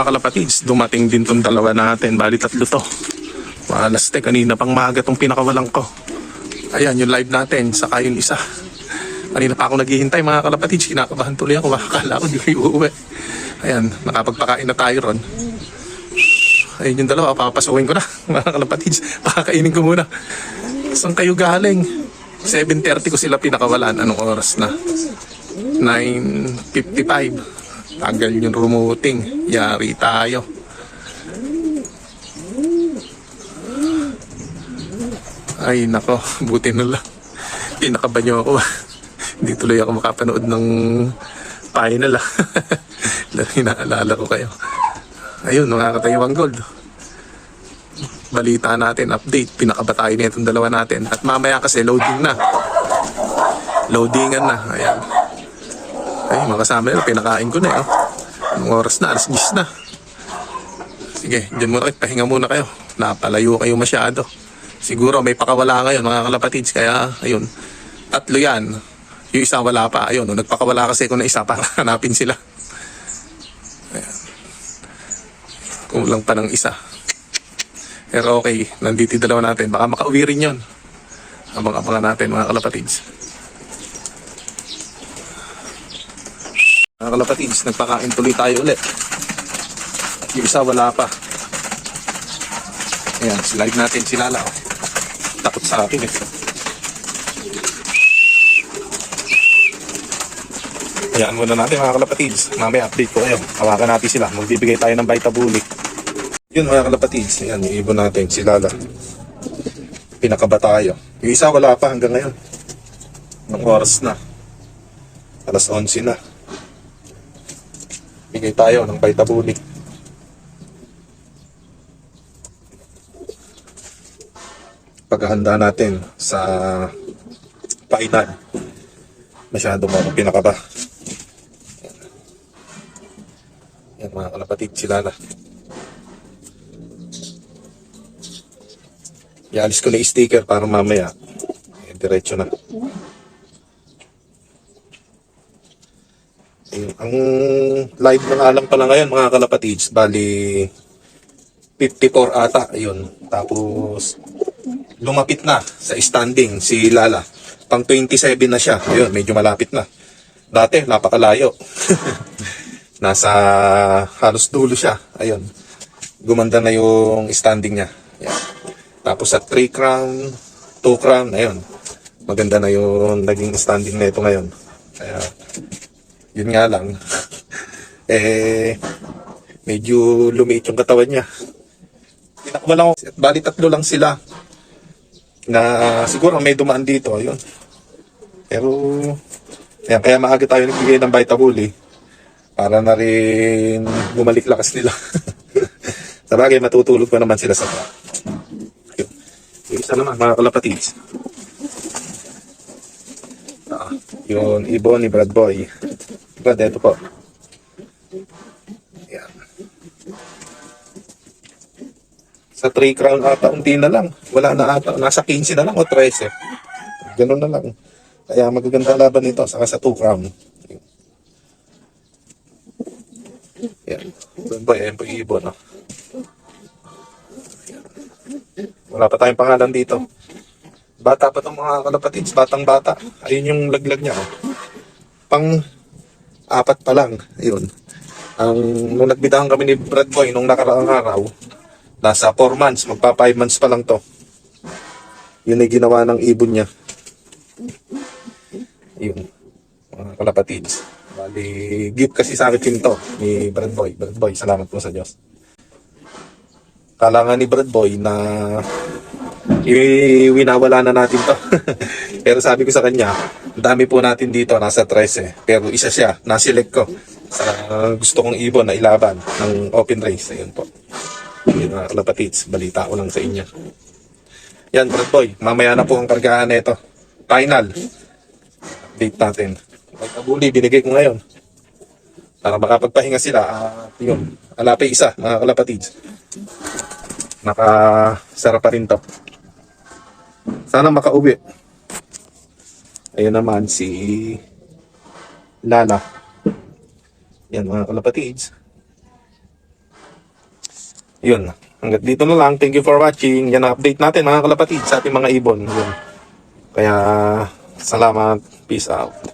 Mga kalapatids, dumating din tong dalawa natin. Bali tatlo to. Malas te, kanina pang maaga tong pinakawalang ko. Ayan, yung live natin, saka yung isa. Kanina pa ako naghihintay mga kalapatids, kinakabahan tuloy ako. Akala ko di kayo uuwi. Ayan, nakapagpakain na tayo ron. Ayun yung dalawa, papapasukin ko na mga kalapatids. Pakakainin ko muna. Saan kayo galing? 7.30 ko sila pinakawalan. Anong oras na? 9.55. Tagal yung rumuting. Yari tayo. Ay nako, buti na lang. Pinakabanyo ako. Hindi tuloy ako makapanood ng final ah. Lalo inaalala ko kayo. Ayun, nakakatayawang gold. Balita natin, update. Pinakaba tayo na itong dalawa natin. At mamaya kasi loading na. Loadingan na. Ayan. Ay, mga kasama nila, pinakain ko na eh. Oh. Anong oras na? Alas 10 na. Sige, dyan muna kayo. Pahinga muna kayo. Napalayo kayo masyado. Siguro may pakawala ngayon mga kalapatids. Kaya, ayun. Tatlo yan. Yung isa wala pa. Ayun, no, nagpakawala kasi ako na isa para hanapin sila. Ayan. Kulang pa ng isa. Pero okay, nandito dalawa natin. Baka makauwi rin yun. Abang-abangan natin mga kalapatids. Mga kalapatids, nagpakain tuloy tayo ulit. Yung isa wala pa. Ayan, slide natin si Lala. oh. Takot sa akin eh. Ayan muna natin mga kalapatids. Mamaya update ko kayo. Hawakan natin sila. Magbibigay tayo ng Vitabuli. Yun mga kalapatids. Ayan, yung ibon natin si Lala. Pinakaba tayo. Yung isa wala pa hanggang ngayon. Anong oras na? Alas 11 na. Bigay tayo ng Vitabuli. paghahanda natin sa final. Masyado akong pinakaba. Yan mga kalapatid, sila na. Ialis ko na sticker para mamaya. Eh, diretso na. Ang live ng alam pala ngayon mga kalapatids, bali 54 ata, ayun. Tapos lumapit na sa standing si Lala. Pang 27 na siya. Ayun, medyo malapit na. Dati, napakalayo. Nasa halos dulo siya. Ayun. Gumanda na yung standing niya. Yan. Tapos sa 3 crown, 2 crown, ayun. Maganda na yung naging standing na ito ngayon. Kaya, yun nga lang. eh, medyo lumiit yung katawan niya. Tinakbo lang ako. Bali tatlo lang sila na siguro may dumaan dito, ayun. Pero, ayan, kaya maaga tayo nagbigay ng Vitabuli para na rin bumalik lakas nila. sa bagay, matutulog pa naman sila sa truck. Ayun. Yung isa naman, mga kalapatids. Ah, yun, ibon ni Brad Boy. Brad, eto po. Ayan. Sa 3 crown ata, unti na lang. Wala na ata. Nasa 15 na lang o 13. Ganun na lang. Kaya magaganda laban nito. Saka sa 2 crown. Yan. Doon ba? Yan po yung ibon. No? Wala pa tayong pangalan dito. Bata pa itong mga kalapatids. Batang bata. Ayun yung laglag niya. Oh. Pang apat pa lang. Ayun. Ang, nung nagbidahan kami ni Brad Boy nung nakaraang araw, Nasa 4 months, magpa 5 months pa lang to. Yun ay ginawa ng ibon niya. Yun. Mga kalapatids. Bali, gift kasi sa akin to ni Brad Boy. Brad Boy, salamat po sa Diyos. Kala nga ni Brad Boy na iwinawala na natin to. Pero sabi ko sa kanya, dami po natin dito, nasa 13. Pero isa siya, naselect ko sa gusto kong ibon na ilaban ng open race. Ayun po. Yun mga kalapatids, balita ko lang sa inyo. Yan, Brad Boy, mamaya na po ang kargahan nito. Final. Update natin. Magkabuli, binigay ko ngayon. Para makapagpahinga sila. At yun, alapay isa, mga kalapatids. Nakasara pa rin to. Sana makauwi. Ayun naman si Lala. Yan mga kalapatids. Yun. Hanggat dito na lang. Thank you for watching. Yan ang update natin mga kalapatid sa ating mga ibon. Yun. Kaya, salamat. Peace out.